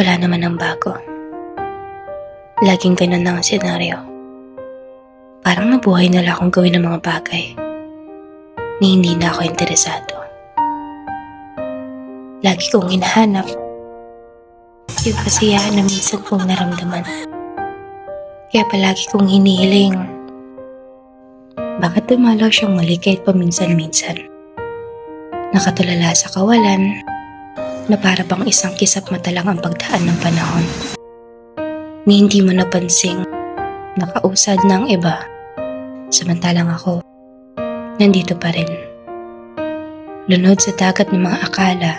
Wala naman ang bago. Laging ganun lang ang senaryo. Parang nabuhay na lang akong gawin ng mga bagay na hindi na ako interesado. Lagi kong hinahanap yung kasiyahan na minsan kong naramdaman. Kaya palagi kong hinihiling bakit dumalaw siyang mali kahit paminsan-minsan. Nakatulala sa kawalan na para bang isang kisap mata lang ang pagdaan ng panahon. Ni hindi mo napansing nakausad ng iba samantalang ako nandito pa rin. Lunod sa dagat ng mga akala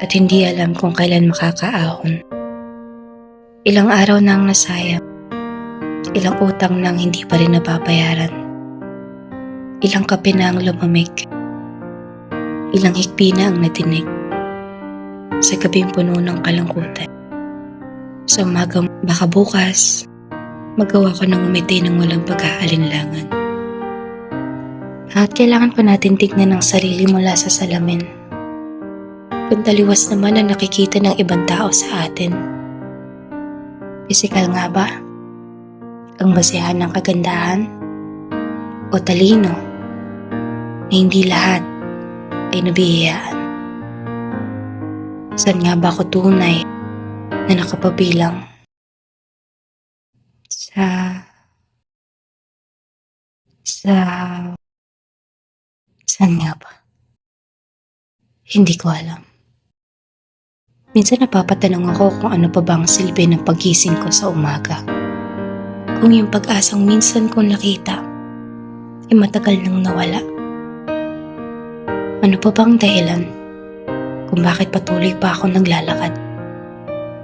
at hindi alam kung kailan makakaahon. Ilang araw nang nasayang, ilang utang nang hindi pa rin nababayaran. Ilang kape na ang lumamig, ilang hikbi na ang natinig sa gabing puno ng kalungkutan. Sa umagang baka bukas, magawa ko ng umiti ng walang pag-aalinlangan. At kailangan pa natin tignan ang sarili mula sa salamin. Kung taliwas naman ang nakikita ng ibang tao sa atin. Pisikal nga ba? Ang basehan ng kagandahan? O talino? Na hindi lahat ay nabihiyaan. Saan nga ba ako tunay na nakapabilang? Sa... Sa... Saan nga ba? Hindi ko alam. Minsan napapatanong ako kung ano pa bang silbi ng pagising ko sa umaga. Kung yung pag-asang minsan kong nakita, ay matagal nang nawala. Ano pa bang dahilan kung bakit patuloy pa ako naglalakad?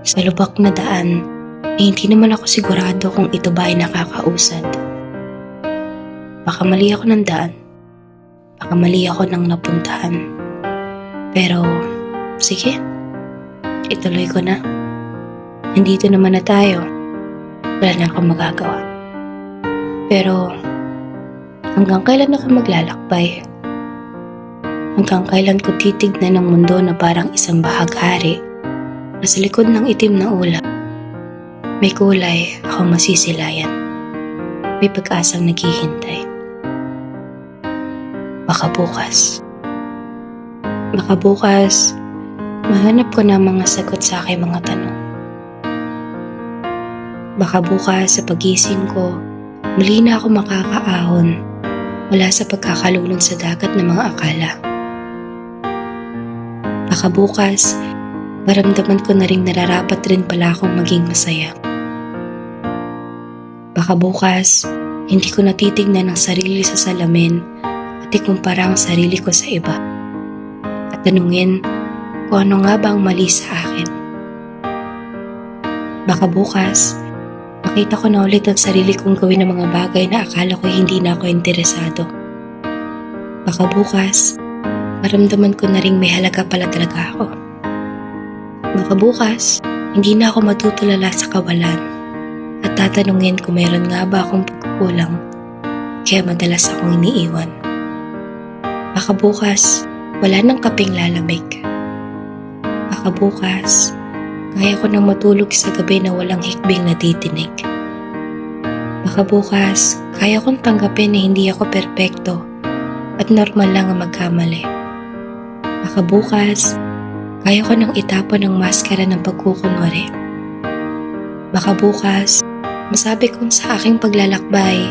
Sa lubak na daan, ay hindi naman ako sigurado kung ito ba ay nakakausad. Baka mali ako ng daan. Baka mali ako ng napuntahan. Pero, sige. Ituloy ko na. Nandito naman na tayo. Wala na akong magagawa. Pero, hanggang kailan ako maglalakbay? Hanggang kailan ko titignan ng mundo na parang isang bahaghari na sa likod ng itim na ulap, may kulay ako masisilayan. May pag-asang naghihintay. Baka bukas. Baka bukas, mahanap ko na mga sagot sa aking mga tanong. Baka bukas sa pagising ko, muli na ako makakaahon mula sa pagkakalulong sa dagat ng mga akala. Baka bukas, maramdaman ko na rin nararapat rin pala akong maging masaya. Baka bukas, hindi ko natitignan ang sarili sa salamin at ikumpara ang sarili ko sa iba. At tanungin kung ano nga ba ang mali sa akin. Baka bukas, makita ko na ulit ang sarili kong gawin ng mga bagay na akala ko hindi na ako interesado. Baka bukas, maramdaman ko na rin may halaga pala talaga ako. Baka bukas, hindi na ako matutulala sa kawalan at tatanungin kung meron nga ba akong pagkukulang kaya madalas akong iniiwan. Baka bukas, wala nang kaping lalamig. Baka bukas, kaya ko nang matulog sa gabi na walang hikbing natitinig. Baka bukas, kaya kong tanggapin na hindi ako perpekto at normal lang ang magkamali. Baka bukas, kaya ko nang itapon ang maskara ng pagkukunwari. Baka bukas, masabi kong sa aking paglalakbay,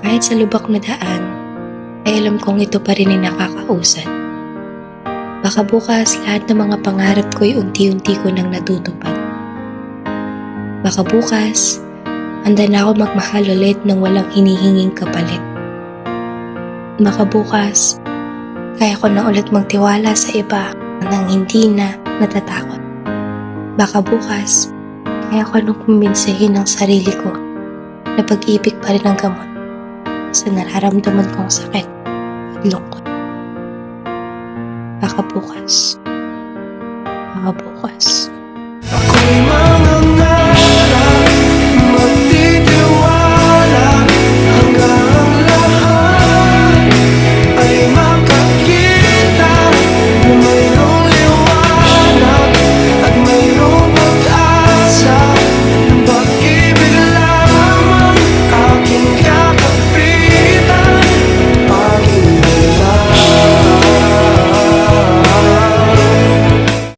kahit sa lubak na daan, ay alam kong ito pa rin ay nakakausad. Baka bukas lahat ng mga pangarap ko'y unti-unti ko nang natutupad. Baka bukas, handa na ako magmahal ulit ng walang hinihinging kapalit. Baka bukas, kaya ko na ulit magtiwala sa iba nang hindi na natatakot. Baka bukas, kaya ko nang kumbinsihin ang sarili ko na pag-ibig pa rin ang gamot sa nararamdaman kong sakit at lungkot. Baka bukas. Baka bukas.